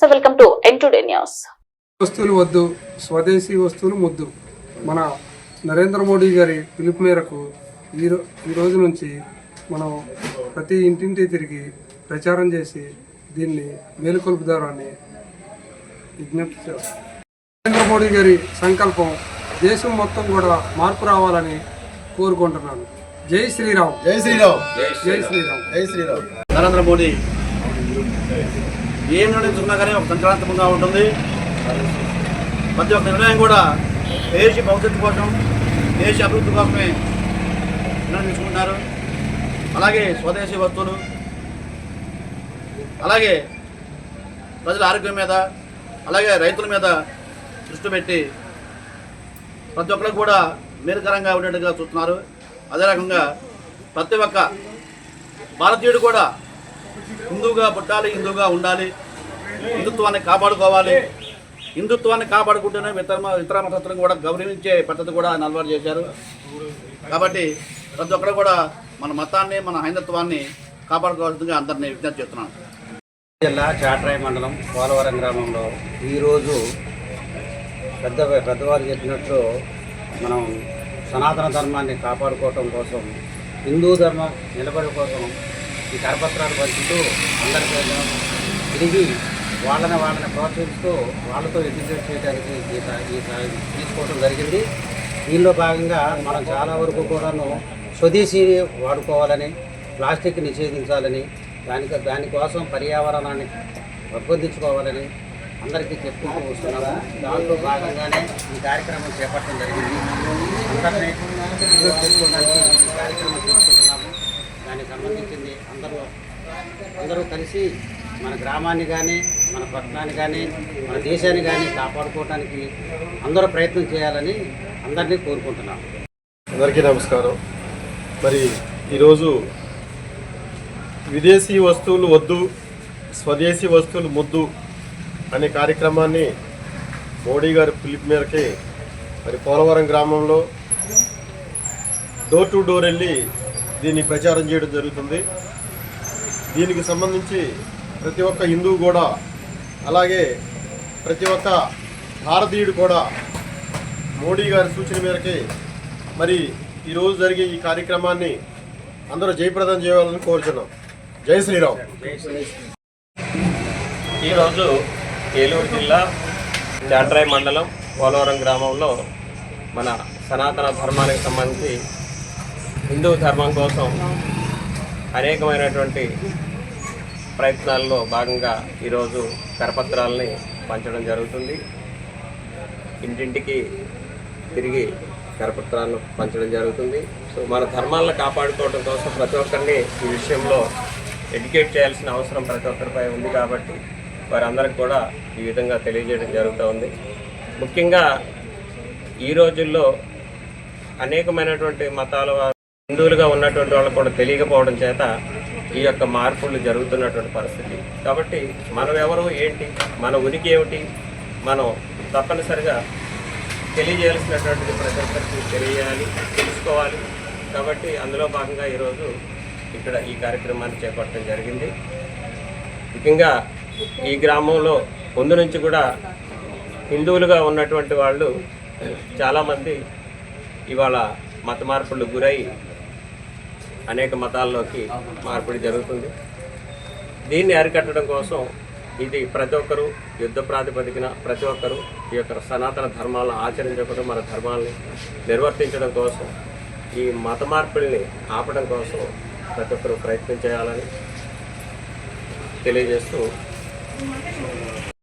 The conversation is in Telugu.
So welcome to N today news వస్తువులు వద్దు స్వదేశీ వస్తువులు ముద్దు. మన నరేంద్ర మోడీ గారి పిలుపు మేరకు ఈ రో- ఈ రోజు నుంచి మనం ప్రతి ఇంటింటి తిరిగి ప్రచారం చేసి దీన్ని మేలుకొల్పుదారని విజ్ఞప్తి చేస్తాం నరేంద్ర మోడీ గారి సంకల్పం దేశం మొత్తం కూడా మార్పు రావాలని కోరుకుంటున్నాను. జై శ్రీరామ్. జై శ్రీరామ్. జై శ్రీరామ్. జై శ్రీరామ్. నరేంద్ర మోడీ. ఏం నిర్ణయించుకున్నా కానీ ఒక సంక్రాంతికంగా ఉంటుంది. ప్రతి ఒక్క నిర్ణయం కూడా దేశ భవిష్యత్తు కోసం దేశ అభివృద్ధి కోసమే నిర్ణయం అలాగే స్వదేశీ వస్తువులు అలాగే ప్రజల ఆరోగ్యం మీద అలాగే రైతుల మీద దృష్టి పెట్టి ప్రతి ఒక్కరికి కూడా మేలుకరంగా ఉండేట్టుగా చూస్తున్నారు. అదే రకంగా ప్రతి ఒక్క భారతీయుడు కూడా హిందువుగా పుట్టాలి హిందువుగా ఉండాలి హిందుత్వాన్ని కాపాడుకోవాలి. హిందుత్వాన్ని కాపాడుకుంటూనే ఇతర ఇతర మతస్థులను కూడా గౌరవించే పద్ధతి కూడా ఆయన అలవాటు చేశారు. కాబట్టి ప్రతి ఒక్కరు కూడా మన మతాన్ని మన హైందత్వాన్ని కాపాడుకోవాల్సిందిగా అందరినీ విజ్ఞప్తి చేస్తున్నాను. జిల్లా చాటరాయ మండలం పోలవరం గ్రామంలో ఈరోజు పెద్ద పెద్దవారు చెప్పినట్లు మనం సనాతన ధర్మాన్ని కాపాడుకోవటం కోసం హిందూ ధర్మం నిలబడి కోసం ఈ కరపత్రాలు పంచుతూ అందరికీ తిరిగి వాళ్ళని వాళ్ళని ప్రోత్సహిస్తూ వాళ్ళతో ఎడ్యుకేట్ చేయడానికి ఈ తీసుకోవడం జరిగింది. దీనిలో భాగంగా మనం చాలా వరకు కూడాను స్వదేశీ వాడుకోవాలని ప్లాస్టిక్ నిషేధించాలని దానికి దానికోసం పర్యావరణాన్ని పెంపొందించుకోవాలని అందరికీ చెప్పుకుంటూ వస్తున్నాము. దాంట్లో భాగంగానే ఈ కార్యక్రమం చేపట్టడం జరిగింది. అందరినీ ఈ కార్యక్రమం దానికి సంబంధించింది అందరూ అందరూ కలిసి మన గ్రామాన్ని కానీ మన పట్టణాన్ని కానీ మన దేశాన్ని కానీ కాపాడుకోవడానికి అందరూ ప్రయత్నం చేయాలని అందరినీ కోరుకుంటున్నాము అందరికీ నమస్కారం. మరి ఈరోజు విదేశీ వస్తువులు వద్దు స్వదేశీ వస్తువులు ముద్దు అనే కార్యక్రమాన్ని మోడీ గారి పిలుపు మేరకి మరి పోలవరం గ్రామంలో డోర్ టు డోర్ వెళ్ళి దీన్ని ప్రచారం చేయడం జరుగుతుంది. దీనికి సంబంధించి ప్రతి ఒక్క హిందువు కూడా అలాగే ప్రతి ఒక్క భారతీయుడు కూడా మోడీ గారి సూచన మేరకి మరి ఈరోజు జరిగే ఈ కార్యక్రమాన్ని అందరూ జయప్రదం చేయాలని కోరుచున్నాం. జై శ్రీరామ్. ఈరోజు ఏలూరు జిల్లా చాట్రాయ్ మండలం పోలవరం గ్రామంలో మన సనాతన ధర్మానికి సంబంధించి హిందూ ధర్మం కోసం అనేకమైనటువంటి ప్రయత్నాల్లో భాగంగా ఈరోజు కరపత్రాలని పంచడం జరుగుతుంది. ఇంటింటికి తిరిగి కరపత్రాలను పంచడం జరుగుతుంది. సో మన ధర్మాలను కాపాడుకోవడం కోసం ప్రతి ఒక్కరిని ఈ విషయంలో ఎడ్యుకేట్ చేయాల్సిన అవసరం ప్రతి ఒక్కరిపై ఉంది కాబట్టి వారందరికి కూడా ఈ విధంగా తెలియజేయడం జరుగుతూ ఉంది. ముఖ్యంగా ఈ రోజుల్లో అనేకమైనటువంటి మతాల హిందువులుగా ఉన్నటువంటి వాళ్ళు కూడా తెలియకపోవడం చేత ఈ యొక్క మార్పులు జరుగుతున్నటువంటి పరిస్థితి. కాబట్టి మనం ఎవరు ఏంటి మన ఉనికి ఏమిటి మనం తప్పనిసరిగా తెలియజేయాల్సినటువంటిది ప్రతి ఒక్కరికి తెలుసుకోవాలి. కాబట్టి అందులో భాగంగా ఈరోజు ఇక్కడ ఈ కార్యక్రమాన్ని చేపట్టడం జరిగింది. ముఖ్యంగా ఈ గ్రామంలో ముందు నుంచి కూడా హిందువులుగా ఉన్నటువంటి వాళ్ళు చాలామంది ఇవాళ మత మార్పులు గురై అనేక మతాల్లోకి మార్పిడి జరుగుతుంది. దీన్ని అరికట్టడం కోసం ఇది ప్రతి ఒక్కరూ యుద్ధ ప్రాతిపదికన ప్రతి ఒక్కరూ ఈ యొక్క సనాతన ధర్మాలను ఆచరించకుండా మన ధర్మాలని నిర్వర్తించడం కోసం ఈ మత మార్పుల్ని ఆపడం కోసం ప్రతి ఒక్కరూ ప్రయత్నం చేయాలని తెలియజేస్తూ